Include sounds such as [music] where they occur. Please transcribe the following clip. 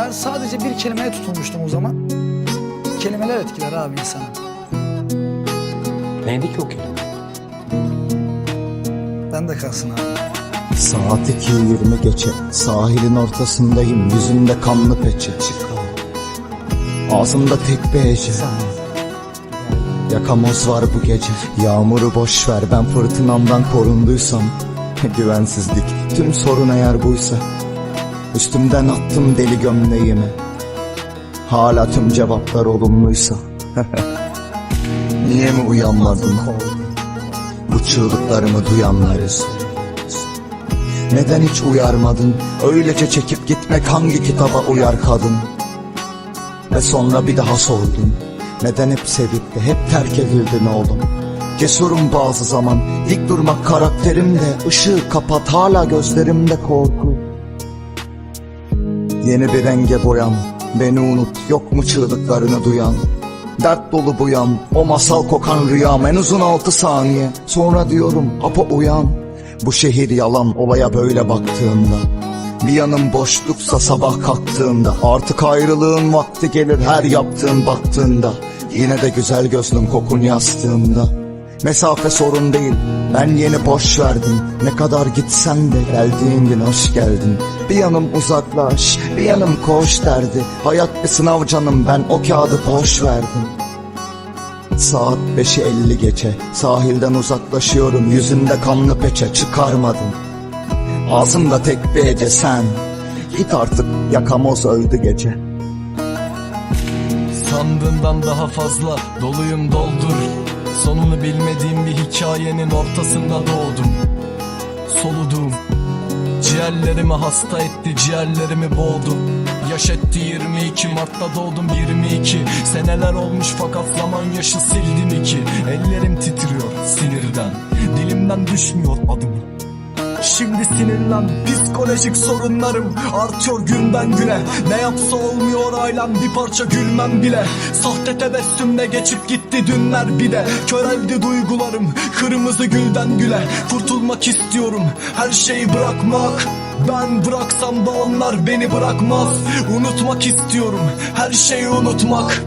Ben sadece bir kelimeye tutulmuştum o zaman. Kelimeler etkiler abi insanı. Neydi ki o kelime? Ben de kalsın abi. Saat 2.20 geçe Sahilin ortasındayım Yüzümde kanlı peçe Ağzımda tek bir hece Yakamoz var bu gece Yağmuru boş ver ben fırtınamdan korunduysam [laughs] Güvensizlik tüm sorun eğer buysa Üstümden attım deli gömleğimi Hala tüm cevaplar olumluysa [laughs] Niye mi uyanmadın Bu çığlıklarımı duyanlarız neden hiç uyarmadın? Öylece çekip gitmek hangi kitaba uyar kadın? Ve sonra bir daha sordum. Neden hep sevip de hep terk edildin oğlum? Cesurum bazı zaman, dik durmak karakterimde, ışığı kapat hala gözlerimde korku. Yeni bir renge boyan, beni unut, yok mu çığlıklarını duyan? Dert dolu bu yan, o masal kokan rüyam en uzun altı saniye. Sonra diyorum, apa uyan. Bu şehir yalan olaya böyle baktığında. Bir yanım boşluksa sabah kalktığında Artık ayrılığın vakti gelir her yaptığın baktığında Yine de güzel gözlüm kokun yastığımda Mesafe sorun değil ben yeni boş verdim. Ne kadar gitsen de geldiğin gün hoş geldin. Bir yanım uzaklaş bir yanım koş derdi. Hayat bir sınav canım ben o kağıdı boş verdim. Saat 5'i 50 geçe Sahilden uzaklaşıyorum. Yüzümde kanlı peçe çıkarmadım. Ağzımda tek bir hece sen. Git artık yakamoz öldü gece. Sandığımdan daha fazla doluyum doldur Sonunu bilmediğim bir hikayenin ortasında doğdum. Soludum Ciğerlerimi hasta etti ciğerlerimi boğdu Yaş etti 22 Mart'ta doğdum 22 Seneler olmuş fakat zaman yaşı sildim iki. Ellerim titriyor sinirden Dilimden düşmüyor adım Şimdi sinirlen psikolojik sorunlarım artıyor günden güne. Ne yapsa olmuyor ailem bir parça gülmem bile. Sahte tebessümle geçip gitti dünler bir de. Köreldi duygularım kırmızı gülden güle. Kurtulmak istiyorum her şeyi bırakmak. Ben bıraksam da onlar beni bırakmaz. Unutmak istiyorum her şeyi unutmak